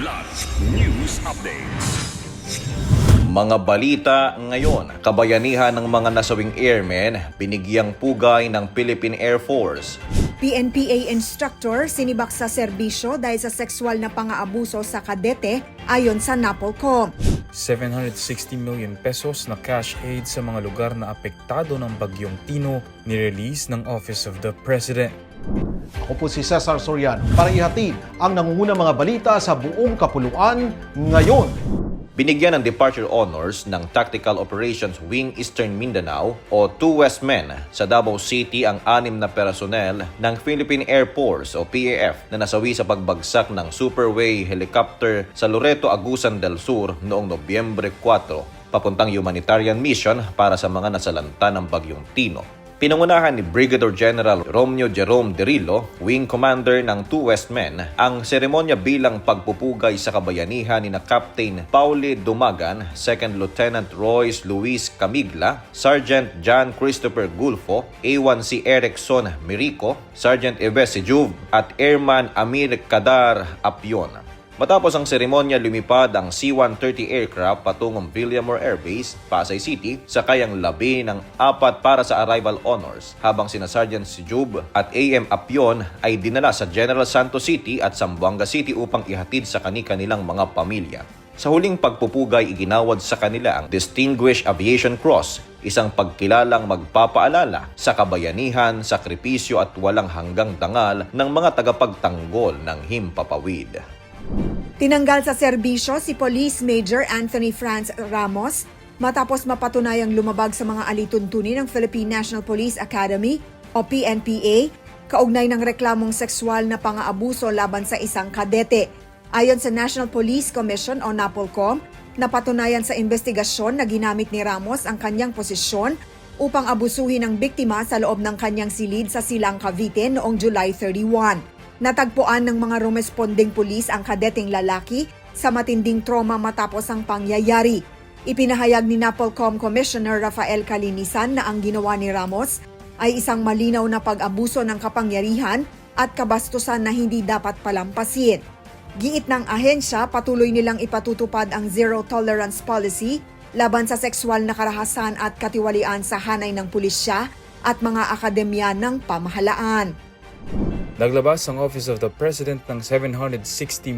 Kidlat News Updates. Mga balita ngayon, kabayanihan ng mga nasawing airmen binigyang pugay ng Philippine Air Force. PNPA instructor sinibak sa serbisyo dahil sa sexual na pang-aabuso sa kadete ayon sa NAPOLCOM. 760 million pesos na cash aid sa mga lugar na apektado ng bagyong Tino nirelease ng Office of the President. Ako po si Cesar Soriano para ihatid ang nangungunang mga balita sa buong kapuluan ngayon. Binigyan ng departure honors ng Tactical Operations Wing Eastern Mindanao o 2 West Men sa Davao City ang anim na personel ng Philippine Air Force o PAF na nasawi sa pagbagsak ng Superway helicopter sa Loreto, Agusan del Sur noong Nobyembre 4 papuntang humanitarian mission para sa mga nasalanta ng bagyong Tino. Pinangunahan ni Brigadier General Romeo Jerome Derillo, Wing Commander ng 2 West Men, ang seremonya bilang pagpupugay sa kabayanihan ni na Captain Pauli Dumagan, Second Lieutenant Royce Luis Camigla, Sergeant John Christopher Gulfo, A1C Erickson Mirico, Sergeant Eves Sejuv at Airman Amir Kadar Apion. Matapos ang seremonya, lumipad ang C-130 aircraft patungong Villamore Air Base, Pasay City, sakay ang labi ng apat para sa arrival honors, habang sina Sergeant Sijub at AM Apion ay dinala sa General Santos City at Zamboanga City upang ihatid sa kani-kanilang mga pamilya. Sa huling pagpupugay, iginawad sa kanila ang Distinguished Aviation Cross, isang pagkilalang magpapaalala sa kabayanihan, sakripisyo at walang hanggang dangal ng mga tagapagtanggol ng himpapawid. Tinanggal sa serbisyo si Police Major Anthony Franz Ramos matapos mapatunayang lumabag sa mga alituntunin ng Philippine National Police Academy o PNPA kaugnay ng reklamong sexual na pang-aabuso laban sa isang kadete. Ayon sa National Police Commission o NAPOLCOM, napatunayan sa investigasyon na ginamit ni Ramos ang kanyang posisyon upang abusuhin ang biktima sa loob ng kanyang silid sa Silang Cavite noong July 31. Natagpuan ng mga rumesponding pulis ang kadeteng lalaki sa matinding trauma matapos ang pangyayari. Ipinahayag ni Napolcom Commissioner Rafael Kalinisan na ang ginawa ni Ramos ay isang malinaw na pag-abuso ng kapangyarihan at kabastusan na hindi dapat palampasin. Giit ng ahensya, patuloy nilang ipatutupad ang zero tolerance policy laban sa sexual na karahasan at katiwalian sa hanay ng pulisya at mga akademya ng pamahalaan. Naglabas ang Office of the President ng 760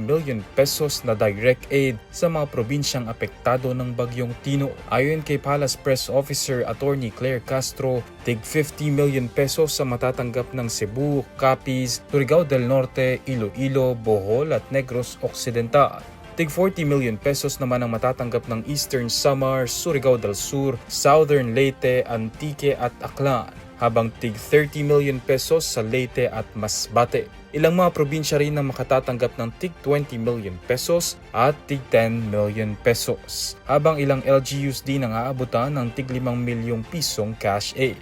million pesos na direct aid sa mga probinsyang apektado ng bagyong Tino. Ayon kay Palace Press Officer Attorney Claire Castro, tig 50 million pesos sa matatanggap ng Cebu, Capiz, Surigao del Norte, Iloilo, Bohol at Negros Occidental. Tig 40 million pesos naman ang matatanggap ng Eastern Samar, Surigao del Sur, Southern Leyte, Antique at Aklan habang tig 30 million pesos sa Leyte at Masbate. Ilang mga probinsya rin ang makatatanggap ng tig 20 million pesos at tig 10 million pesos. Habang ilang LGUs din ang aabutan ng tig 5 milyong pisong cash aid.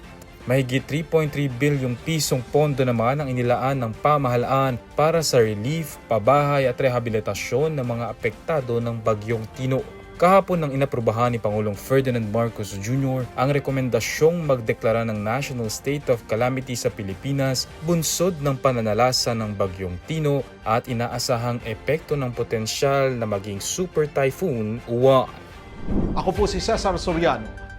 Mahigit 3.3 bilyong pisong pondo naman ang inilaan ng pamahalaan para sa relief, pabahay at rehabilitasyon ng mga apektado ng bagyong Tino. Kahapon nang inaprubahan ni Pangulong Ferdinand Marcos Jr. ang rekomendasyong magdeklara ng National State of Calamity sa Pilipinas bunsod ng pananalasa ng bagyong Tino at inaasahang epekto ng potensyal na maging super typhoon Uwan. Ako po si Cesar Soriano,